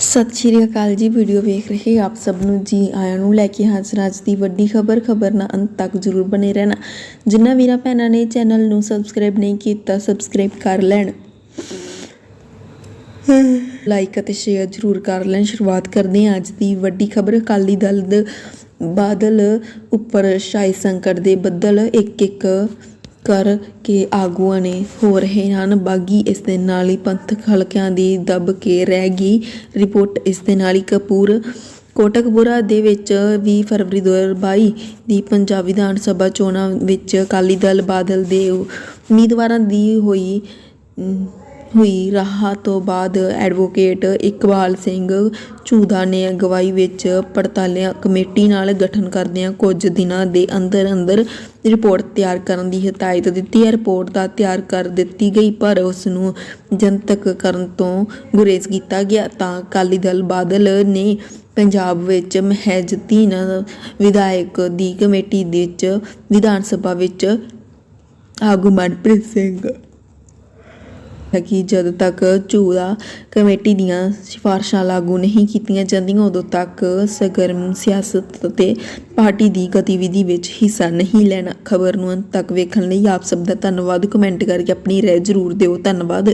ਸਤਿ ਸ਼੍ਰੀ ਅਕਾਲ ਜੀ ਵੀਡੀਓ ਵੇਖ ਰਹੇ ਆਪ ਸਭ ਨੂੰ। ਜੀ ਆਇਆਂ ਨੂੰ ਲੈ ਕੇ ਹਾਜ਼ਰ ਅੱਜ ਦੀ ਵੱਡੀ ਖਬਰ। ਖਬਰ ਨਾਲ ਅੰਤ ਤੱਕ ਜਰੂਰ ਬਨੇ ਰਹਿਣਾ। ਜਿਨ੍ਹਾਂ ਵੀਰਾਂ ਭੈਣਾਂ ਨੇ ਚੈਨਲ ਨੂੰ ਸਬਸਕ੍ਰਾਈਬ ਨਹੀਂ ਕੀਤਾ ਸਬਸਕ੍ਰਾਈਬ ਕਰ ਲੈਣ। ਲਾਈਕ ਅਤੇ ਸ਼ੇਅਰ ਜਰੂਰ ਕਰ ਲੈਣ। ਸ਼ੁਰੂਆਤ ਕਰਦੇ ਹਾਂ ਅੱਜ ਦੀ ਵੱਡੀ ਖਬਰ। ਅਕਾਲੀ ਦਲ ਦੇ ਬਾਦਲ ਉੱਪਰ ਸ਼ਾਹੀ ਸੰਕਟ ਦੇ ਬੱਦਲ। ਇੱਕ ਇੱਕ ਕਰ ਕੇ ਆਗੂਆਂ ਨੇ ਹੋ ਰਹੇ ਹਨ। ਬਾਗੀ ਇਸ ਦੇ ਨਾਲ ਹੀ ਪੰਥਕ ਹਲਕਿਆਂ ਦੀ ਦਬ ਕੇ ਰਹਿ ਗਈ ਰਿਪੋਰਟ ਇਸ ਦੇ ਨਾਲ ਹੀ। ਕਪੂਰ ਕੋਟਕਪੁਰਾ ਦੇ ਵਿੱਚ 20 ਫਰਵਰੀ 2022 ਦੀ ਪੰਜਾਬ ਵਿਧਾਨ ਸਭਾ ਚੋਣਾਂ ਵਿੱਚ ਅਕਾਲੀ ਦਲ ਬਾਦਲ ਦੇ ਉਮੀਦਵਾਰਾਂ ਦੀ ਹੋਈ ਹੋਈ। ਰਾਹ ਤੋਂ ਬਾਅਦ ਐਡਵੋਕੇਟ ਇਕਬਾਲ ਸਿੰਘ ਝੂਦਾ ਨੇ ਅਗਵਾਈ ਵਿੱਚ ਪੜਤਾਲਿਆ ਕਮੇਟੀ ਨਾਲ ਗਠਨ ਕਰਦਿਆਂ ਕੁਝ ਦਿਨਾਂ ਦੇ ਅੰਦਰ ਅੰਦਰ ਰਿਪੋਰਟ ਤਿਆਰ ਕਰਨ ਦੀ ਹਦਾਇਤ ਦਿੱਤੀ। ਹੈ ਰਿਪੋਰਟ ਦਾ ਤਿਆਰ ਕਰ ਦਿੱਤੀ ਗਈ, ਪਰ ਉਸ ਨੂੰ ਜਨਤਕ ਕਰਨ ਤੋਂ ਗੁਰੇਜ਼ ਕੀਤਾ ਗਿਆ। ਤਾਂ ਅਕਾਲੀ ਦਲ ਬਾਦਲ ਨੇ ਪੰਜਾਬ ਵਿੱਚ ਮਹਿਜ ਤੀਨ ਵਿਧਾਇਕ ਦੀ ਕਮੇਟੀ ਵਿੱਚ ਵਿਧਾਨ ਸਭਾ ਵਿੱਚ ਆਗੂ ਮਨਪ੍ਰੀਤ ਸਿੰਘ ਹੈ ਕਿ ਜਦ ਤੱਕ ਝੂੜਾ ਕਮੇਟੀ ਦੀਆਂ ਸਿਫਾਰਸ਼ਾਂ ਲਾਗੂ ਨਹੀਂ ਕੀਤੀਆਂ ਜਾਂਦੀਆਂ, ਉਦੋਂ ਤੱਕ ਸਰਗਰਮ ਸਿਆਸਤ ਅਤੇ ਪਾਰਟੀ ਦੀ ਗਤੀਵਿਧੀ ਵਿੱਚ ਹਿੱਸਾ ਨਹੀਂ ਲੈਣਾ। ਖਬਰ ਨੂੰ ਅੰਤ ਤੱਕ ਵੇਖਣ ਲਈ ਆਪ ਸਭ ਦਾ ਧੰਨਵਾਦ। ਕਮੈਂਟ ਕਰਕੇ ਆਪਣੀ ਰਾਏ ਜ਼ਰੂਰ ਦਿਓ। ਧੰਨਵਾਦ।